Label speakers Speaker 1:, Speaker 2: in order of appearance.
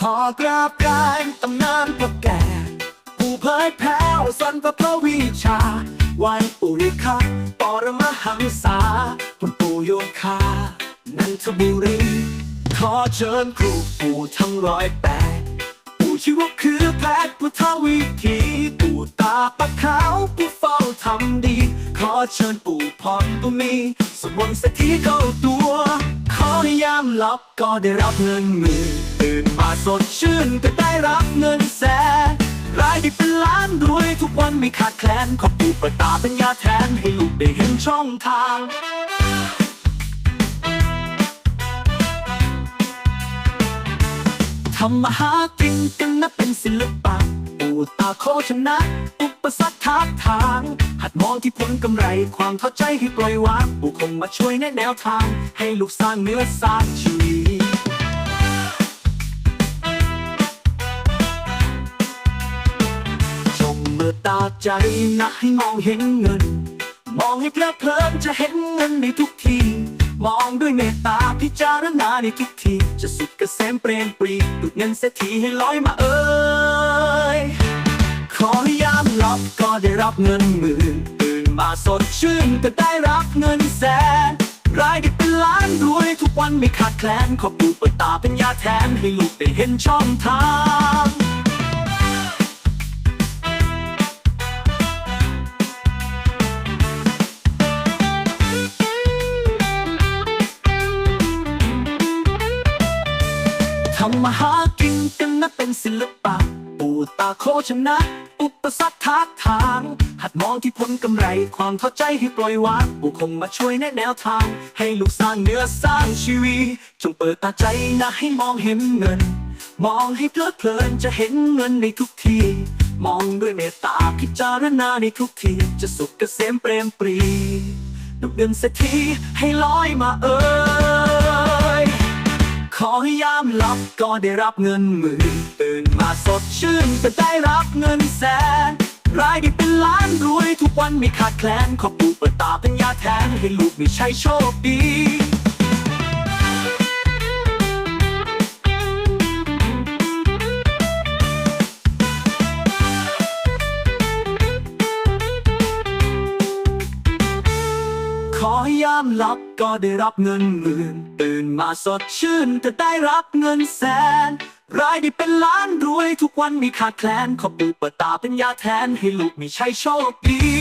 Speaker 1: ขอกราบกรายตำนานพ่อแก่ ผู้เผยแผ่สอนพระพระวิชา วันปุริคาปรมหังษาคุณปู่โยคา นันทบุรี ขอเชิญครูปู่ทั้งร้อยแปดปู่ชื่อว่าคือแพทย์พุทธวิธีปู่ตาปะขาวผู้เฝ้าทำดี ขอเชิญปู่พรตุมีสมนต์เศรษฐีเข้าตัว อให้ยามหลับก็ได้รับเงินหมื่นตื่นมาสดชื่นก็ได้รับเงินแสนรายได้เป็นล้านรวยทุกวันไม่ขาดแคลนขอปู่ประตาเป็นยาแทนให้ลูกได้เห็นช่องทางทำมาหากินกันนะเป็นศิลปะปูตาโคชนะ อุปสรรคทักทาง ดมองที่ผลกำไร ความเท้อใจให้ปล่อยวางปู่คงมาช่วยแนะแนวทาง ให้ลูกสร้างเนื้อสร้างชีวิตจงเมื่อตาใจนะให้มองเห็นเงิน มองให้เพลิดเพลินจะเห็นเงินในทุกทีมองด้วยเมตตาพิจารณาในทุกที จะสุดเกษมเปรมปรีดุดเงินเศรษฐีให้ลอยมาเอ่ยขอับก็ได้รับเงินหมื่นตื่นมาสดชื่นก็ได้รับเงินแสน รายได้เป็นล้านรวยทุกวันไม่ขาดแคลน ขอปู่เปิดตาเป็นยาแทน ให้ลูกได้เห็นช่องทางทำมาหากินกันนะเป็นศิลปะ ปู่ตาโคชนะ อุปสรรคทักทางหัดมองที่ผลกำไร ความเท้อใจให้ปล่อยวางปู่คงมาช่วยแนะแนวทาง ให้ลูกสร้างเนื้อสร้างชีวิตจงเปิดตาใจนะให้มองเห็นเงิน มองให้เพลิดเพลินจะเห็นเงินในทุกทีมองด้วยเมตตาพิจารณาในทุกทีจะสุขเกษมเปรมปรีดุกเดินเศรษฐีให้ลอยมาเอ่ย ลับก็ได้รับเงินหมื่นตื่นมาสดชื่นก็ได้รับเงินแสน รายได้เป็นล้านรวยทุกวันไม่ขาดแคลนขอปู่เปิดตาเป็นยาแทนให้ลูกไม่ใช่โชคดี ขอยามหลับก็ได้รับเงินหมื่น ตื่นมาสดชื่นจะได้รับเงินแสน รายได้เป็นล้านรวยทุกวันมีขาดแคลนขอปูเปิดตาเป็นยาแทนให้ลูกมีชัยโชคดี